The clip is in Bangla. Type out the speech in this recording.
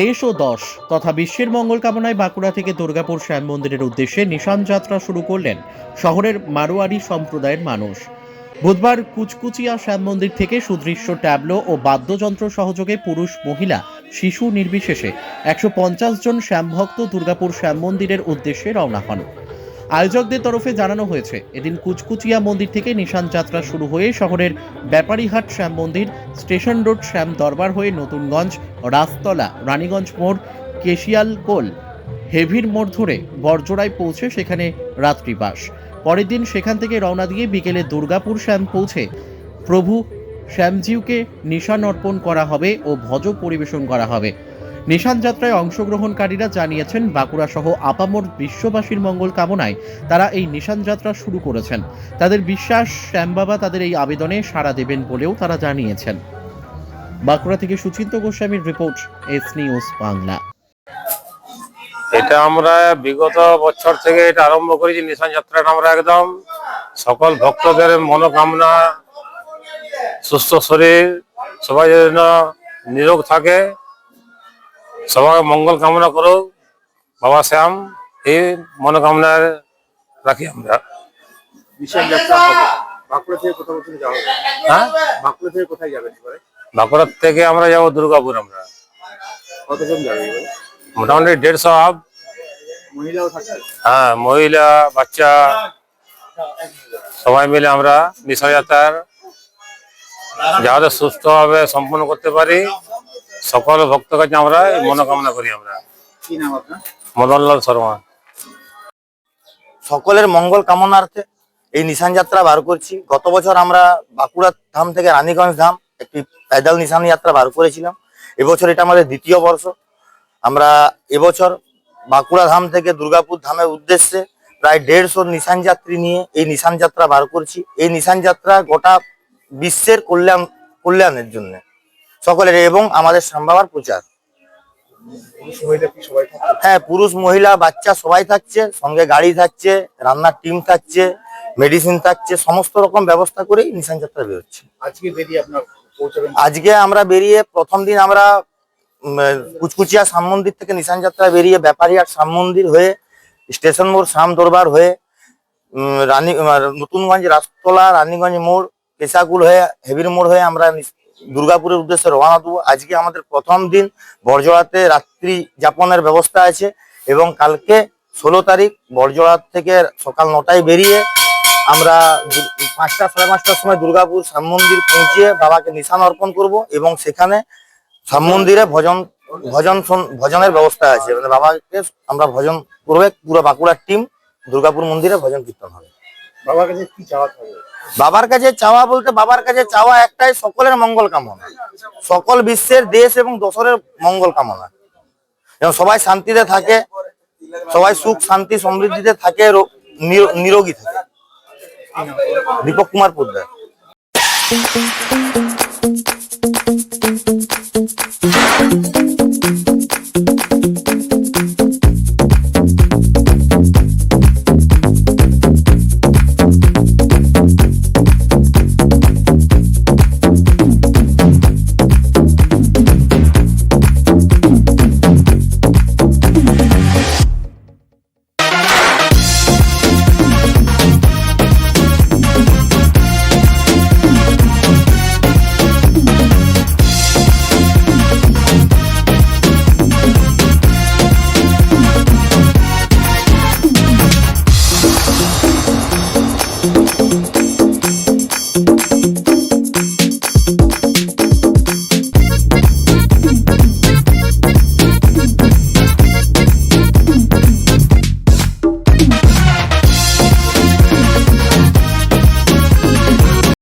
দেশ ও দশ তথা বিশ্বের মঙ্গল কামনায় বাঁকুড়া থেকে দুর্গাপুর শ্যাম মন্দিরের উদ্দেশ্যে নিশান যাত্রা শুরু করলেন শহরের মারোয়ারি সম্প্রদায়ের মানুষ। বুধবার কুচকুচিয়া শ্যাম মন্দির থেকে সুদৃশ্য ট্যাবলো ও বাদ্যযন্ত্র সহযোগে পুরুষ, মহিলা, শিশু নির্বিশেষে একশো পঞ্চাশ জন শ্যামভক্ত দুর্গাপুর শ্যাম মন্দিরের উদ্দেশ্যে রওনা হন। আয়োজকদের তরফে জানানো হয়েছে। এদিন কুচকুচিয়া মন্দির থেকে নিশান যাত্রা শুরু হয়ে শহরের ব্যাপারীহাট শ্যাম মন্দির, স্টেশন রোড শ্যাম দরবার হয়ে নতুনগঞ্জ রাজতলা রানীগঞ্জ মোড় কেশিয়ালকোল হেভির মোড় ধরে বরজোড়ায় পৌঁছে সেখানে রাত্রিবাস। পরের দিন সেখান থেকে রওনা দিয়ে বিকেলে দুর্গাপুর শ্যাম পৌঁছে প্রভু শ্যামজিউকে নিশান অর্পণ করা হবে ও ভজ পরিবেশন করা হবে। নিশান যাত্রায় অংশগ্রহণকারীরা জানিয়েছেন বাঁকুড়া সহ আপামর বিশ্ববাসীর মঙ্গল কামনায় তারা এই নিশান যাত্রা শুরু করেছেন। তাদের বিশ্বাস শ্যামবাবা তাদের এই আবেদনে সাড়া দেবেন বলেও তারা জানিয়েছেন। বাঁকুড়া থেকে সুচিন্ত গোস্বামীর রিপোর্ট, এস নিউজ বাংলা। এটা আমরা বিগত বছর থেকে এটা আরম্ভ করেছি, নিশান যাত্রাটা আমরা একদম সকল ভক্তদের মনোকামনা, সুস্থ শরীর, সবাই যেন নিরোগ থাকে। সবাই মঙ্গল কামনা করুক বাবা শ্যাম এই মনোকামনা রাখি আমরা। বিশাল যাত্রা হবে। বাঁকুড়া থেকে কোথাও কোথাও যাওয়া হবে? হ্যাঁ? বাঁকুড়া থেকে কোথায় যাবেন এবারে বাঁকুড়ার থেকে আমরা যাব দুর্গাপুর আমরা। কতজন যাবে এবারে? মোটামুটি দেড়শো আপ। মহিলাও থাকবে? হ্যাঁ মহিলা বাচ্চা সবাই মিলে আমরা বিষয়াতার যাতে সুস্থভাবে সম্পন্ন করতে পারি। সকল ভক্ত কাছে আমরা মনোকামনা করি আমরা। কি নাম আপনার? মদনলাল শর্মা। সকলের মঙ্গল কামনার্থে এই নিশান যাত্রা বার করছি। গত বছর আমরা বাঁকুড়া ধাম থেকে রানীগঞ্জ ধাম একটি প্যাদাল নিশান যাত্রা বার করেছিলাম। এবছর এটা আমাদের দ্বিতীয় বর্ষ। আমরা এবছর বাঁকুড়া ধাম থেকে দুর্গাপুর ধামের উদ্দেশ্যে প্রায় দেড়শো নিশান যাত্রী নিয়ে এই নিশান যাত্রা বার করছি। এই নিশান যাত্রা গোটা বিশ্বের কল্যাণ কল্যাণের জন্য। সকলের এবং আমাদের সম্ভাবার প্রচার। হ্যাঁ পুরুষ মহিলা বাচ্চা সবাই থাকছে সঙ্গে গাড়ি থাকছে রান্নার টিম থাকছে মেডিসিন থাকছে সমস্ত রকম ব্যবস্থা করেই নিশান যাত্রা বেরোচ্ছে। আজকে বেরিয়ে আপনার আজকে আমরা বেরিয়ে প্রথম দিন আমরা কুচকুচিয়া শ্যাম মন্দির থেকে নিশান যাত্রা বেরিয়ে ব্যাপারীহাট শ্যাম মন্দির হয়ে স্টেশন মোড় শ্যাম দরবার হয়ে রানী নতুনগঞ্জ রাজতলা রানীগঞ্জ মোড় পেশাকুল হয়ে হেবির মোড় হয়ে আমরা দুর্গাপুরের উদ্দেশ্যে রওনা দেবো। আজকে আমাদের প্রথম দিন বরজোড়াতে রাত্রি যাপনের ব্যবস্থা আছে এবং কালকে ষোলো তারিখ বরজোড়া থেকে সকাল নটায় বেরিয়ে আমরা পাঁচটা, সাড়ে পাঁচটার সময় দুর্গাপুর শ্যাম মন্দির পৌঁছিয়ে বাবাকে নিশান অর্পণ করব এবং সেখানে শ্যাম মন্দিরে ভজন ভজন ভজনের ব্যবস্থা আছে। মানে বাবাকে আমরা ভজন করবে, পুরো বাঁকুড়ার টিম দুর্গাপুর মন্দিরে ভজন কীর্তন হবে। বাবার কাছে কি চাওয়া থাকবে? বাবার কাছে চাওয়া বলতে বাবার কাছে চাওয়া একটাই সকলের মঙ্গল কামনা। সকল বিশ্বের দেশ এবং দশরের মঙ্গল কামনা। এবং সবাই শান্তিতে থাকে, সবাই সুখ, শান্তি, সমৃদ্ধিতে থাকে নিরো- নিরোগী থাকে। দীপক কুমার পোদ্দার।